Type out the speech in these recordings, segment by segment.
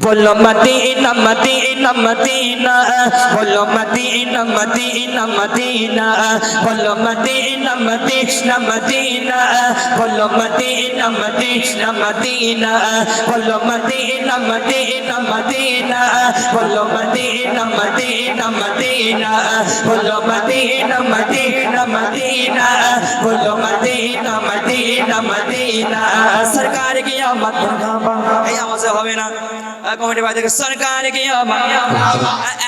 বলো Medina Medina Medina বলো Medina Medina Medina বলো মদিনা মদিনা মদিনা বলো মদিনা মদিনা মদিনা বলো মদিনা মদিনা মদিনা বলো মদিনা মদিনা মদিনা বলো মদিনা মদিনা মদিনা বলো মদিনা মদিনা মদিনা সরকার কি আমত হবে না कमेटी भाई देखो सरकार की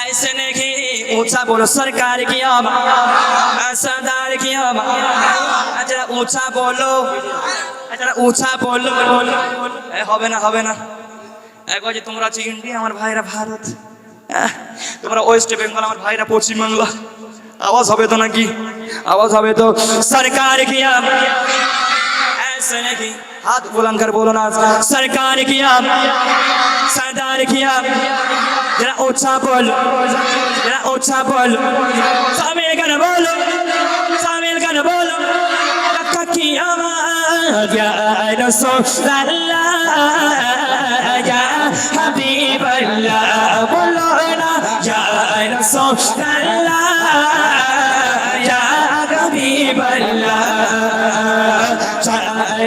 ऐसे नहीं ऊंचा बोलो सरकार की सरदार की जरा ऊंचा बोलो जरा ऊंचा बोलो এ, হবে না হবে না এক যে তোমরা হচ্ছে ইন্ডিয়া আমার ভাইরা ভারত আহ, তোমরা ওয়েস্ট বেঙ্গল আমার ভাইরা পশ্চিমবাংলা আওয়াজ হবে তো নাকি আওয়াজ হবে তো সরকার কি লাগছে নাকি হাত বুলানকার বলো না সরকার কিয়া সরদার কিয়া যারা ওছা বল যারা ওছা বল সামিল গান বল সামিল গান বল লাকা কিয়া মা ইয়া রাসূলুল্লাহ ইয়া হাবিবাল্লাহ বলো না ইয়া রাসূলুল্লাহ ইয়া হাবিবাল্লাহ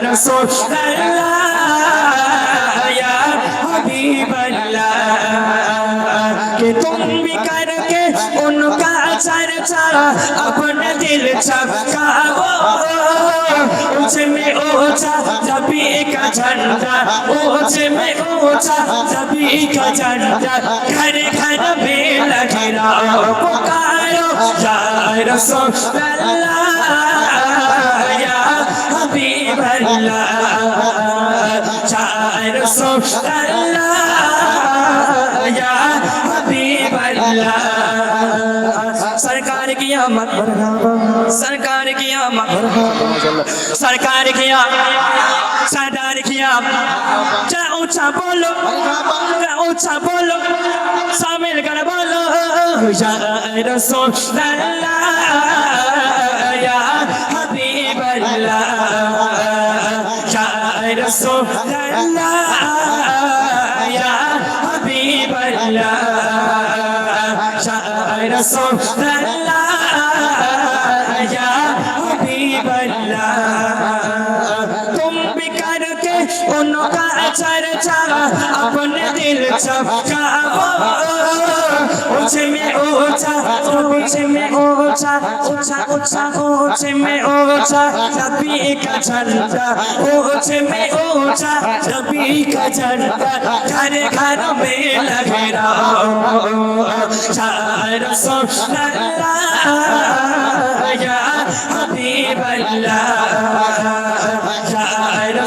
رسول اللہ یا حبیب اللہ کہ تم بھی کر کے ان کا چرچا اپنا دل چپکاؤ اونچ میں اونچا نبی کا جھنڈا اونچ میں اونچا نبی کا جھنڈا گھر گھر میں لگ رہا پکارو یا رسول اللہ কিয়ামত মারহাবা সরকার কিয়ামত মারহাবা সরকার কিয়ামত, সরদার কিয়ামত। যা উঁচা বলো যা উঁচা বলো, সামিল কর বলো ইয়া রাসূল আল্লাহ ইয়া হাবিব আল্লাহ ইয়া রাসূল আল্লাহ হাবিব আল্লাহ رسول اللہ करके उनका चर्चा अपने दिल चमकाओ ऊंचे में ऊंचा ऊंचे में ऊंचा ऊंचा ऊंचा ऊंचे में ऊंचा नबी का झंडा ऊंचे में ऊंचा नबी का झंडा घर घर में लगे रहो या रसूल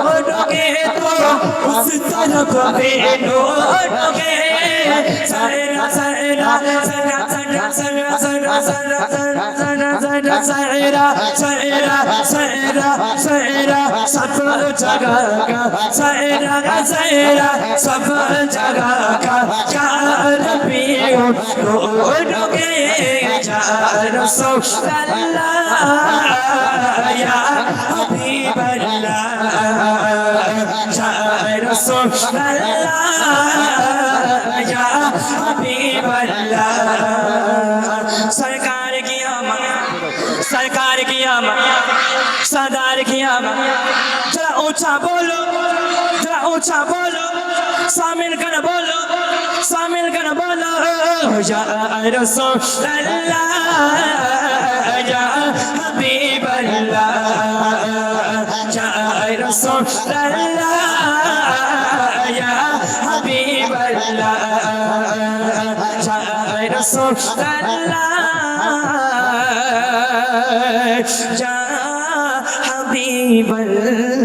जो रोनोगे तो उस तरफ भी रोनोगे सरा सरा सरा सरा सरा सरा सरा सरा सरा सरा सरा सरा सरा सब जगह का सरा सरा सब जगह का चार पियो रोनोगे चार सौ अल्लाह या हबीब अल्लाह رسول اللہ یا حبیب اللہ سرکار کی آمد سرکار کی آمد سردار کی آمد ذرا اونچا بولو ذرا اونچا بولو سامل کر بولو سامل کر بولو یا رسول اللہ یا حبیب اللہ یا رسول اللہ রাসূলুল্লাহ যা হাবিবাল্লাহ